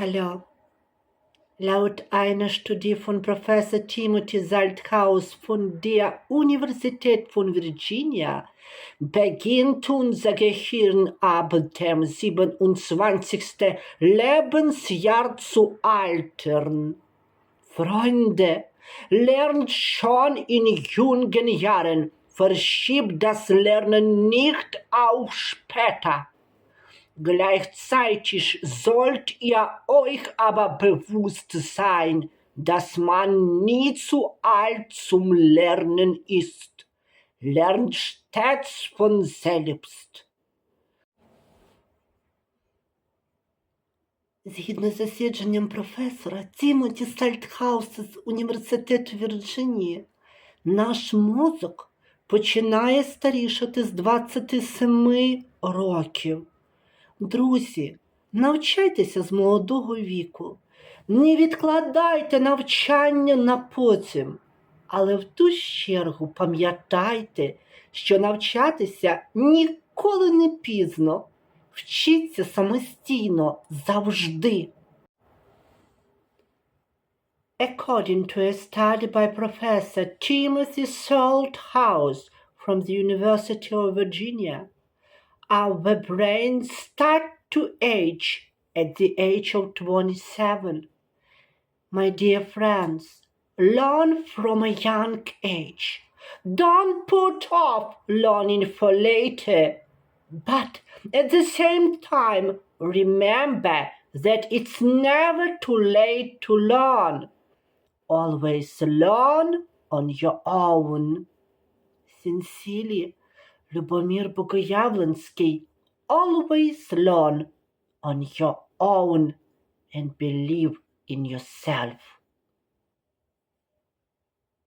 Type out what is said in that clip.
Hallo. Laut einer Studie von Professor Timothy Salthaus von der Universität von Virginia beginnt unser Gehirn ab dem 27. Lebensjahr zu altern. Freunde, lernt schon in jungen Jahren, verschiebt das Lernen nicht auf später. Gleichzeitig sollt ihr euch aber bewusst sein, dass man nie zu alt zum Lernen ist. Lernt stets von selbst. Згідно з засідженням професора Тімоті Сальтхауса з Університету Вірджинії, наш мозок починає старішати з 27 років. Друзі, навчайтеся з молодого віку, не відкладайте навчання на потім, але в ту ж чергу пам'ятайте, що навчатися ніколи не пізно. Вчіться самостійно завжди. According to a study by Professor Timothy Salthouse from the University of Virginia, our brains start to age at the age of 27. My dear friends, learn from a young age. Don't put off learning for later. But at the same time, remember that it's never too late to learn. Always learn on your own. Sincerely, Lubomir Bukoyavlensky always learn on your own and believe in yourself.